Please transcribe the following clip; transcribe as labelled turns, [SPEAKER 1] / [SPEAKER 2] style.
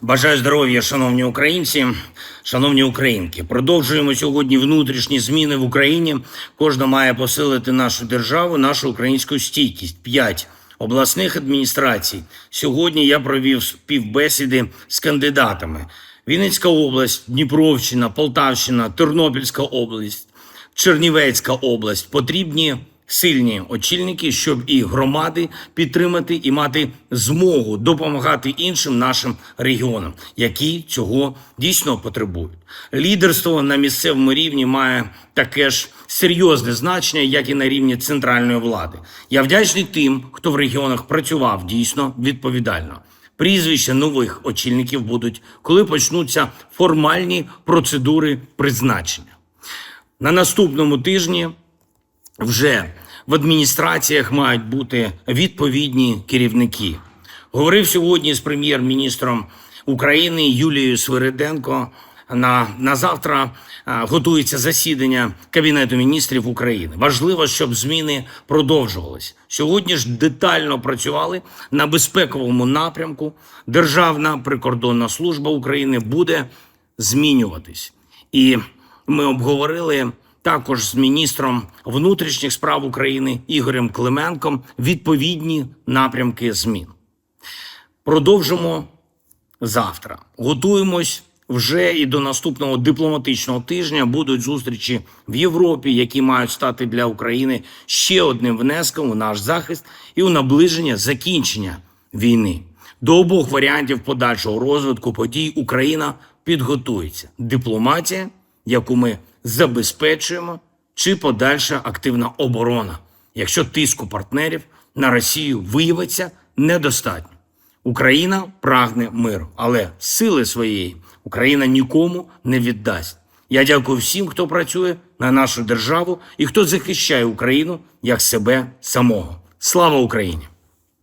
[SPEAKER 1] Бажаю здоров'я, шановні українці, шановні українки. Продовжуємо сьогодні внутрішні зміни в Україні. Кожна має посилити нашу державу, нашу українську стійкість. П'ять обласних адміністрацій. Сьогодні я провів співбесіди з кандидатами: Вінницька область, Дніпровщина, Полтавщина, Тернопільська область, Чернівецька область. Потрібні сильні очільники, щоб і громади підтримати і мати змогу допомагати іншим нашим регіонам, які цього дійсно потребують. Лідерство на місцевому рівні має таке ж серйозне значення, як і на рівні центральної влади. Я вдячний тим, хто в регіонах працював дійсно відповідально. Прізвища нових очільників будуть, коли почнуться формальні процедури призначення. На наступному тижні вже в адміністраціях мають бути відповідні керівники. Говорив сьогодні з прем'єр-міністром України Юлією Свириденко. На, на завтра готується засідання Кабінету міністрів України. Важливо, щоб зміни продовжувались. Сьогодні ж детально працювали на безпековому напрямку. Державна прикордонна служба України буде змінюватись. І ми обговорили також з міністром внутрішніх справ України Ігорем Клименком відповідні напрямки змін. Продовжимо завтра. Готуємось вже і до наступного дипломатичного тижня. Будуть зустрічі в Європі, які мають стати для України ще одним внеском у наш захист і у наближення закінчення війни. До обох варіантів подальшого розвитку подій Україна підготується. Дипломатія, яку ми забезпечуємо, чи подальша активна оборона, якщо тиску партнерів на Росію виявиться недостатньо. Україна прагне миру, але сили своєї Україна нікому не віддасть. Я дякую всім, хто працює на нашу державу і хто захищає Україну як себе самого. Слава Україні!